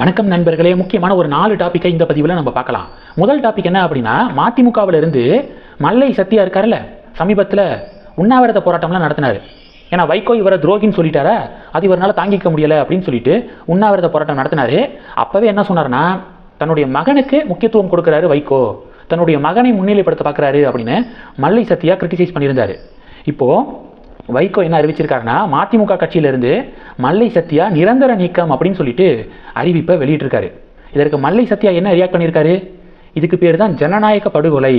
வணக்கம் நண்பர்களே. முக்கியமான ஒரு நாலு டாப்பிக்கை இந்த பதிவில் நம்ம பார்க்கலாம். முதல் டாபிக் என்ன அப்படின்னா மதிமுகவிலிருந்து மல்லை சத்யா இருக்கார்ல சமீபத்தில் உண்ணாவிரத போராட்டம்லாம் நடத்தினார். ஏன்னா வைகோ இவரை துரோகின்னு சொல்லிட்டாரா? அது இவரால் தாங்கிக்க முடியலை அப்படின்னு சொல்லிட்டு உண்ணாவிரத போராட்டம் நடத்தினாரு. அப்போவே என்ன சொன்னார்னா தன்னுடைய மகனுக்கு முக்கியத்துவம் கொடுக்குறாரு வைகோ. தன்னுடைய மகனை முன்னிலைப்படுத்த பார்க்குறாரு அப்படின்னு மல்லை சத்யா கிரிட்டிசைஸ் பண்ணியிருந்தார். இப்போது வைகோ என்ன அறிவிச்சிருக்காருன்னா மதிமுக கட்சியிலிருந்து மல்லை சத்யா நிரந்தர நீக்கம் அப்படின்னு சொல்லிட்டு அறிவிப்பை வெளியிட்டிருக்காரு. இதற்கு மல்லை சத்யா என்ன ரியாக்ட் பண்ணியிருக்காரு? இதுக்கு பேர் தான் ஜனநாயக படுகொலை.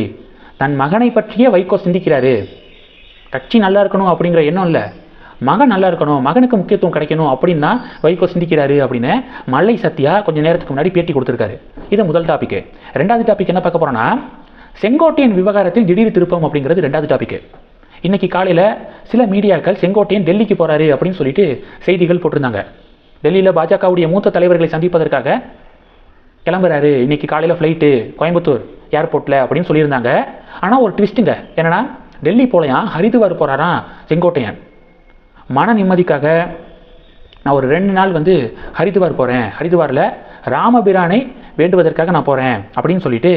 தன் மகனை பற்றியே வைகோ சிந்திக்கிறாரு. கட்சி நல்லா இருக்கணும் அப்படிங்கிற எண்ணம் இல்லை. மகன் நல்லா இருக்கணும் மகனுக்கு முக்கியத்துவம் கிடைக்கணும் அப்படின்னு தான் வைகோ சிந்திக்கிறாரு அப்படின்னு மல்லை சத்யா கொஞ்சம் நேரத்துக்கு முன்னாடி பேட்டி கொடுத்துருக்காரு. இது முதல் டாபிக் ரெண்டாவது டாபிக் என்ன பார்க்க போறோம்னா செங்கோட்டையின் விவகாரத்தில் திடீர் திருப்பம் அப்படிங்கிறது ரெண்டாவது டாபிக் இன்னைக்கு காலையில் சில மீடியாக்கள் செங்கோட்டையன் டெல்லிக்கு போகிறாரு அப்படின்னு சொல்லிட்டு செய்திகள் போட்டிருந்தாங்க. டெல்லியில் பாஜகவுடைய மூத்த தலைவர்களை சந்திப்பதற்காக கிளம்புறாரு. இன்றைக்கி காலையில் ஃப்ளைட்டு கோயம்புத்தூர் ஏர்போர்ட்டில் அப்படின்னு சொல்லியிருந்தாங்க. ஆனால் ஒரு ட்விஸ்ட்டுங்க என்னன்னா டெல்லி போலையாம் ஹரிதுவார் போகிறாராம் செங்கோட்டையன். மன நிம்மதிக்காக நான் ஒரு ரெண்டு நாள் வந்து ஹரிதுவார் போகிறேன் ஹரிதுவாரில் ராமபிரானை வேண்டுவதற்காக நான் போகிறேன் அப்படின்னு சொல்லிட்டு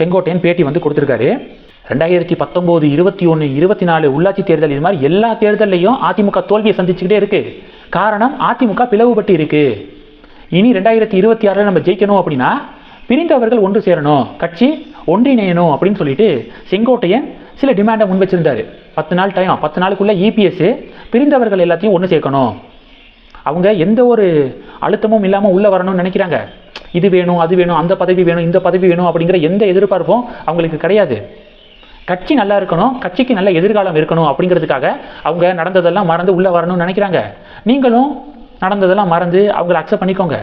செங்கோட்டையன் பேட்டி வந்து கொடுத்துருக்காரு. ரெண்டாயிரத்தி பத்தொம்போது இருபத்தி ஒன்று இருபத்தி நாலு உள்ளாட்சி தேர்தல் இது மாதிரி எல்லா தேர்தல்லையும் அதிமுக தோல்வியை சந்திச்சுக்கிட்டே இருக்கு. காரணம் அதிமுக பிளவுபட்டு இருக்கு. இனி ரெண்டாயிரத்தி இருபத்தி ஆறில் நம்ம ஜெயிக்கணும் அப்படின்னா பிரிந்தவர்கள் ஒன்று சேரணும் கட்சி ஒன்றிணையணும் அப்படின்னு சொல்லிட்டு செங்கோட்டையன் சில டிமாண்டை முன் வச்சிருந்தாரு. பத்து நாள் டைம் பத்து நாளுக்குள்ளே இபிஎஸ் பிரிந்தவர்கள் எல்லாத்தையும் ஒன்று சேர்க்கணும். அவங்க எந்த ஒரு அழுத்தமும் இல்லாமல் உள்ளே வரணும்னு நினைக்கிறாங்க. இது வேணும் அது வேணும் அந்த பதவி வேணும் இந்த பதவி வேணும் அப்படிங்கிற எந்த எதிர்பார்ப்பும் அவங்களுக்கு கிடையாது. கட்சி நல்லா இருக்கணும் கட்சிக்கு நல்ல எதிர்காலம் இருக்கணும் அப்படிங்கிறதுக்காக அவங்க நடந்ததெல்லாம் மறந்து உள்ளே வரணும்னு நினைக்கிறாங்க. நீங்களும் நடந்ததெல்லாம் மறந்து அவங்கள அக்செப்ட் பண்ணிக்கோங்க.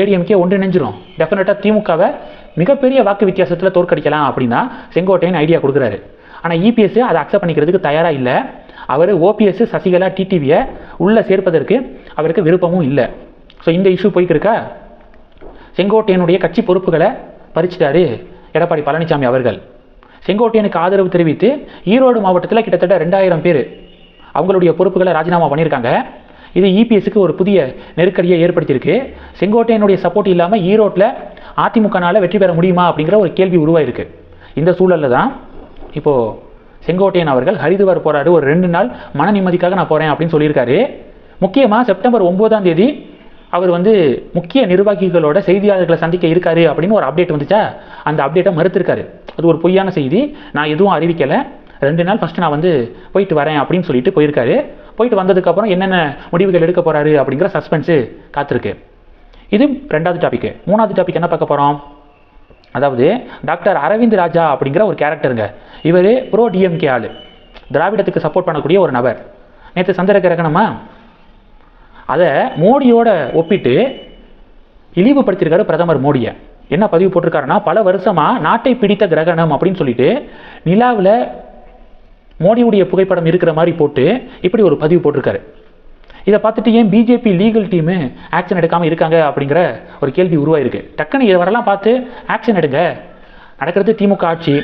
ஏடிஎம்கே ஒன்றிணைஞ்சிரும் டெஃபினட்டாக திமுகவை மிகப்பெரிய வாக்கு வித்தியாசத்தில் தோற்கடிக்கலாம் அப்படின்னா செங்கோட்டையன் ஐடியா கொடுக்குறாரு. ஆனால் இபிஎஸ் அதை அக்செப்ட் பண்ணிக்கிறதுக்கு தயாராக இல்லை. அவர் ஓபிஎஸ் சசிகலா டிடிவியை உள்ளே சேர்ப்பதற்கு அவருக்கு விருப்பமும் இல்லை. ஸோ இந்த இஷ்யூ போய்க்கிருக்கா செங்கோட்டையனுடைய கட்சி பொறுப்புகளை பறிச்சிட்டாரு எடப்பாடி பழனிசாமி அவர்கள். செங்கோட்டையனுக்கு ஆதரவு தெரிவித்து ஈரோடு மாவட்டத்தில் கிட்டத்தட்ட ரெண்டாயிரம் பேர் அவங்களுடைய பொறுப்புகளை ராஜினாமா பண்ணியிருக்காங்க. இது இபிஎஸ்க்கு ஒரு புதிய நெருக்கடியை ஏற்படுத்தியிருக்கு. செங்கோட்டையனுடைய சப்போர்ட் இல்லாமல் ஈரோட்டில் அதிமுகனால் வெற்றி பெற முடியுமா அப்படிங்கிற ஒரு கேள்வி உருவாயிருக்கு. இந்த சூழலில் தான் இப்போது செங்கோட்டையன் அவர்கள் ஹரிதுவார் போராடு ஒரு ரெண்டு நாள் மன நிம்மதிக்காக நான் போகிறேன் அப்படின்னு சொல்லியிருக்காரு. முக்கியமாக செப்டம்பர் ஒம்போதாம் தேதி அவர் வந்து முக்கிய நிர்வாகிகளோட செய்தியாளர்களை சந்திக்க இருக்காரு அப்படின்னு ஒரு அப்டேட் வந்துச்சா? அந்த அப்டேட்டை மறுத்திருக்காரு. அது ஒரு பொய்யான செய்தி. நான் எதுவும் அறிவிக்கலை. ரெண்டு நாள் ஃபஸ்ட்டு நான் வந்து போயிட்டு வரேன் அப்படின்னு சொல்லிட்டு போயிருக்காரு. போயிட்டு வந்ததுக்கப்புறம் என்னென்ன முடிவுகள் எடுக்க போகிறாரு அப்படிங்கிற சஸ்பென்ஸு காத்திருக்கு. இது ரெண்டாவது டாபிக் மூணாவது டாபிக் என்ன பார்க்க போகிறோம் அதாவது டாக்டர் அரவிந்த் ராஜா அப்படிங்கிற ஒரு கேரக்டருங்க இவர் ப்ரோ டிஎம்கே ஆள். திராவிடத்துக்கு சப்போர்ட் பண்ணக்கூடிய ஒரு நபர். நேற்று சந்திர கிரகணமாக அதை மோடியோட ஒப்பிட்டு இழிவுபடுத்தியிருக்காரு பிரதமர் மோடியை. என்ன பதிவு போட்டிருக்காருன்னா பல வருஷமாக நாட்டை பிடித்த கிரகணம் அப்படின்னு சொல்லிட்டு நிலாவில் மோடியுடைய புகைப்படம் இருக்கிற மாதிரி போட்டு இப்படி ஒரு பதிவு போட்டிருக்காரு. இதை பார்த்துட்டு ஏன் பிஜேபி லீகல் டீமு ஆக்ஷன் எடுக்காமல் இருக்காங்க அப்படிங்கிற ஒரு கேள்வி உருவாயிருக்கு. டக்குன்னு இதை வரலாம் பார்த்து ஆக்ஷன் எடுங்க. நடக்கிறது திமுக ஆட்சி.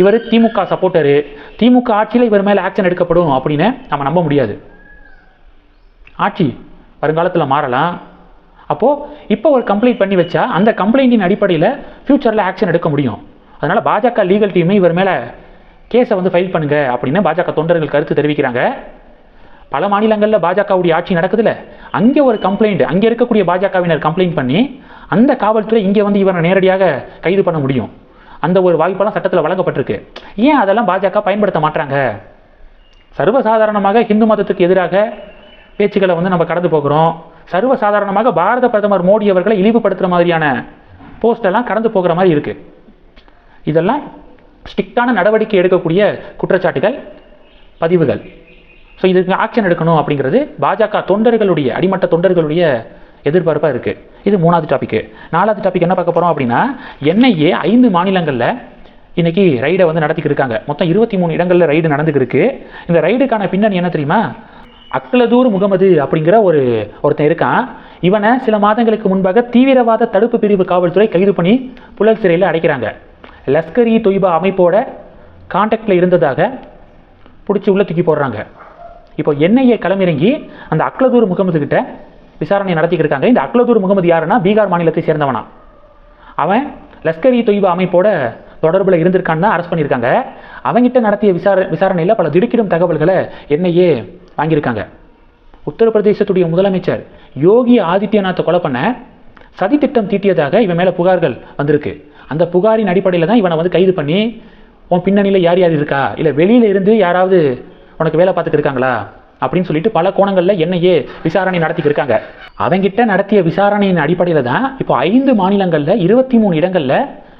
இவர் திமுக சப்போர்ட்டரு திமுக ஆட்சியில் இவர் மேலே ஆக்ஷன் எடுக்கப்படும் அப்படின்னு நம்ம நம்ப முடியாது. ஆட்சி வருங்காலத்தில் மாறலாம். அப்போது இப்போ ஒரு கம்ப்ளைண்ட் பண்ணி வச்சா அந்த கம்ப்ளைண்ட்டின் அடிப்படையில் ஃப்யூச்சரில் ஆக்ஷன் எடுக்க முடியும். அதனால் பாஜக லீகல் டீமே இவர் மேலே கேஸை வந்து ஃபைல் பண்ணுங்க அப்படின்னு பாஜக தொண்டர்கள் கருத்து தெரிவிக்கிறாங்க. பல மாநிலங்களில் பாஜகவுடைய ஆட்சி நடக்குதுல்ல அங்கே ஒரு கம்ப்ளைண்ட் அங்கே இருக்கக்கூடிய பாஜகவினர் கம்ப்ளைண்ட் பண்ணி அந்த காவல்துறை இங்கே வந்து இவரை நேரடியாக கைது பண்ண முடியும். அந்த ஒரு வாய்ப்பெல்லாம் சட்டத்தில் வழங்கப்பட்டிருக்கு. ஏன் அதெல்லாம் பாஜக பயன்படுத்த மாட்டாங்க சர்வசாதாரணமாக ஹிந்து மதத்துக்கு எதிராக பேச்சுக்களை வந்து நம்ம கடந்து போகிறோம். சர்வசாதாரணமாக பாரத பிரதமர் மோடி அவர்களை இழிவுபடுத்துகிற மாதிரியான போஸ்டெல்லாம் கடந்து போகிற மாதிரி இருக்குது இதெல்லாம் ஸ்ட்ரிக்டான நடவடிக்கை எடுக்கக்கூடிய குற்றச்சாட்டுகள் பதிவுகள். ஸோ இதுக்கு ஆக்ஷன் எடுக்கணும் அப்படிங்கிறது பாஜக தொண்டர்களுடைய அடிமட்ட தொண்டர்களுடைய எதிர்பார்ப்பாக இருக்குது இது மூணாவது டாப்பிக்கு நாலாவது டாபிக் என்ன பார்க்க போகிறோம் அப்படின்னா என்ஐஏ ஐந்து மாநிலங்களில் இன்றைக்கி ரைடை வந்து நடத்திக்கிருக்காங்க மொத்தம் இருபத்தி மூணு இடங்களில் ரைடு நடந்துக்கிருக்கு இந்த ரைடுக்கான பின்னணி என்ன தெரியுமா? அக்லதூர் முகமது அப்படிங்கிற ஒரு ஒருத்தன் இருக்கான். இவனை சில மாதங்களுக்கு முன்பாக தீவிரவாத தடுப்பு பிரிவு காவல்துறை கைது பண்ணி புழல் சிறையில் அடைக்கிறாங்க. லஷ்கர் இ தொய்பா அமைப்போட கான்டாக்டில் இருந்ததாக பிடிச்சி உள்ள தூக்கி போடுறாங்க. இப்போ என்ஐஏ களமிறங்கி அந்த அக்லதூர் முகமது கிட்ட விசாரணை நடத்திக்கிட்டு இருக்காங்க. இந்த அக்லதூர் முகமது யாருன்னா பீகார் மாநிலத்தை சேர்ந்தவனா அவன் லஷ்கர் இ தொய்பா அமைப்போட தொடர்பில் இருந்திருக்கான்னு தான் அரெஸ்ட் பண்ணியிருக்காங்க. அவங்கிட்ட நடத்திய விசார விசாரணையில் பல திடுக்கிடும் தகவல்களை என்ஐஏ வாங்கியிருக்காங்க. உத்தரப்பிரதேசத்துடைய முதலமைச்சர் யோகி ஆதித்யநாத்தை கொலை பண்ண சதித்திட்டம் தீட்டியதாக இவன் மேலே புகார்கள் வந்திருக்கு. அந்த புகாரின் அடிப்படையில் தான் இவனை வந்து கைது பண்ணி உன் பின்னணியில் யார் யார் இருக்கா? இல்லை வெளியில் இருந்து யாராவது உனக்கு வேலை பார்த்துட்டு இருக்காங்களா? அப்படின்னு சொல்லிட்டு பல கோணங்களில் என்னையே விசாரணை நடத்திக்கிருக்காங்க இருக்காங்க. அவங்கிட்ட நடத்திய விசாரணையின் அடிப்படையில் தான் இப்போ ஐந்து மாநிலங்களில் இருபத்தி மூணு இடங்களில்